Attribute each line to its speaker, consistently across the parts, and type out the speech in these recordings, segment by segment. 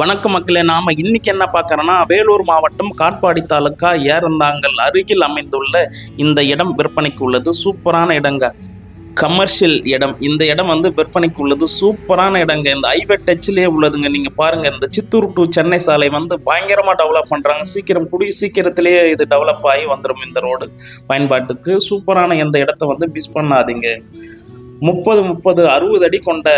Speaker 1: வணக்கம் மக்களே நாம இன்னைக்கு என்ன பார்க்கறோம்னா வேலூர் மாவட்டம் காட்பாடி தாலுக்கா ஏரந்தாங்கல் அருகில் அமைந்துள்ள இந்த இடம் விற்பனைக்கு உள்ளது. சூப்பரான இடங்க. கமர்ஷியல் இடம். இந்த இடம் வந்து விற்பனைக்கு உள்ளது. சூப்பரான இடங்க. இந்த ஹைவே டச்சிலே உள்ளதுங்க. நீங்கள் பாருங்கள் இந்த சித்தூர் டு சென்னை சாலை வந்து பயங்கரமாக டெவலப் பண்ணுறாங்க சீக்கிரம் கூடிய சீக்கிரத்திலேயே இது டெவலப் ஆகி வந்துடும் இந்த ரோடு பயன்பாட்டுக்கு சூப்பரான இந்த இடத்த வந்து மிஸ் பண்ணாதீங்க. முப்பது முப்பது அறுபது அடி கொண்ட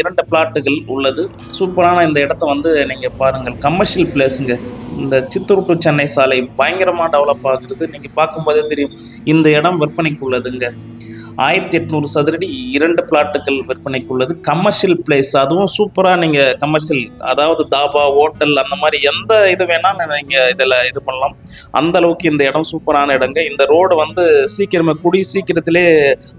Speaker 1: இரண்டு பிளாட்டுகள் உள்ளது. சூப்பரான இந்த இடத்த வந்து நீங்கள் பாருங்கள். கமர்ஷியல் பிளேஸுங்க இந்த சித்தூர் டு சென்னை சாலை பயங்கரமாக டெவலப் ஆகுறது. நீங்கள் பார்க்கும்போதே தெரியும். இந்த இடம் விற்பனைக்கு உள்ளதுங்க. ஆயிரத்தி எட்நூறு சதுரடி இரண்டு பிளாட்டுகள் விற்பனைக்கு உள்ளது கமர்ஷியல் பிளேஸ் அதுவும் சூப்பராக நீங்கள் கமர்ஷியல் அதாவது தாபா ஹோட்டல் அந்த மாதிரி எந்த இது வேணாலும் நீங்கள் இதில் இது பண்ணலாம். அந்த அளவுக்கு இந்த இடம் சூப்பரான இடங்க. இந்த ரோடு வந்து சீக்கிரமே கூடி சீக்கிரத்திலே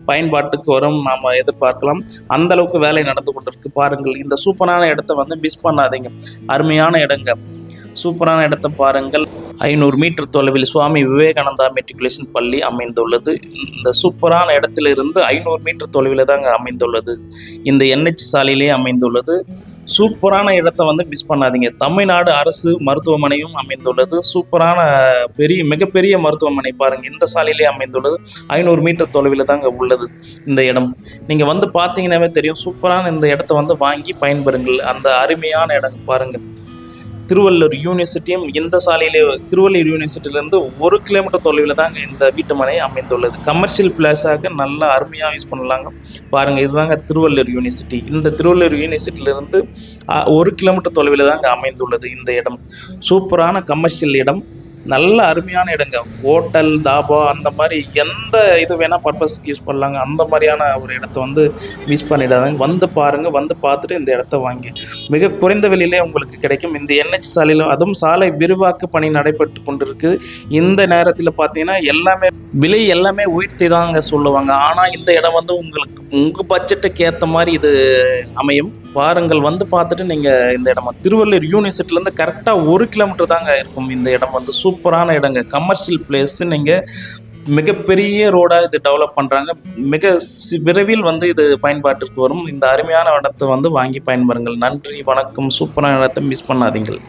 Speaker 1: பயன்பாட்டுக்கு வரும். நாம் எதிர்பார்க்கலாம். அந்த அளவுக்கு வேலை நடந்து கொண்டிருக்கு. பாருங்கள் இந்த சூப்பரான இடத்த வந்து மிஸ் பண்ணாதீங்க. அருமையான இடங்க. சூப்பரான இடத்த பாருங்கள். ஐநூறு மீட்டர் தொலைவில் சுவாமி விவேகானந்தா மெட்ரிகுலேஷன் பள்ளி அமைந்துள்ளது. இந்த சூப்பரான இடத்திலிருந்து ஐநூறு மீட்டர் தொலைவில் தாங்க அமைந்துள்ளது. இந்த என்ஹெச் சாலையிலே அமைந்துள்ளது. சூப்பரான இடத்த வந்து மிஸ் பண்ணாதீங்க. தமிழ்நாடு அரசு மருத்துவமனையும் அமைந்துள்ளது. சூப்பரான பெரிய மிகப்பெரிய மருத்துவமனை பாருங்கள் இந்த சாலையிலே அமைந்துள்ளது. ஐநூறு மீட்டர் தொலைவில் தாங்க உள்ளது இந்த இடம். நீங்கள் வந்து பார்த்தீங்கன்னாவே தெரியும். சூப்பரான இந்த இடத்த வந்து வாங்கி பயன்பெறுங்கள். அந்த அருமையான இடம் பாருங்கள் திருவள்ளூர் யூனிவர்சிட்டியும் இந்த சாலையிலே திருவள்ளூர் யூனிவர்சிட்டியிலேருந்து ஒரு கிலோமீட்டர் தொலைவில் தாங்க இந்த வீட்டுமனை அமைந்துள்ளது. கமர்ஷியல் பிளேஸாக நல்லா அருமையாக யூஸ் பண்ணலாங்க. பாருங்கள் இதுதாங்க திருவள்ளூர் யூனிவர்சிட்டி. இந்த திருவள்ளூர் யூனிவர்சிட்டியிலேருந்து ஒரு கிலோமீட்டர் தொலைவில் தாங்க அமைந்துள்ளது இந்த இடம். சூப்பரான கமர்ஷியல் இடம். நல்ல அருமையான இடங்க. ஹோட்டல் தாபா அந்த மாதிரி எந்த இது வேணால் பர்பஸ்க்கு யூஸ் பண்ணலாங்க. அந்த மாதிரியான ஒரு இடத்த வந்து மிஸ் பண்ணிடாதாங்க. வந்து பாருங்கள் வந்து பார்த்துட்டு இந்த இடத்த வாங்கி. மிக குறைந்த விலையிலே உங்களுக்கு கிடைக்கும். இந்த என்ஹெச் சாலையில் அதுவும் சாலை விரிவாக்க பணி நடைபெற்று கொண்டிருக்கு. இந்த நேரத்தில் பார்த்தீங்கன்னா எல்லாமே விலை எல்லாமே உயர்த்தி தாங்க சொல்லுவாங்க. ஆனால் இந்த இடம் வந்து உங்களுக்கு உங்கள் பட்ஜெட்டுக்கு ஏற்ற மாதிரி இது அமையும். வாருங்கள் வந்து பார்த்துட்டு நீங்கள் இந்த இடம் திருவள்ளூர் யூனிவர்சிட்டிலேருந்து கரெக்டாக ஒரு கிலோமீட்டர் தாங்க இருக்கும். இந்த இடம் வந்து சூப்பரான இடங்க. கமர்ஷியல் பிளேஸ் நீங்கள் மிகப்பெரிய ரோடாக இது டெவலப் பண்ணுறாங்க மிக சி- விரைவில் வந்து இது பயன்பாட்டிற்கு வரும். இந்த அருமையான இடத்தை வந்து வாங்கி பயன்பெறுங்கள். நன்றி வணக்கம். சூப்பரான இடத்தை மிஸ் பண்ணாதீங்கள்.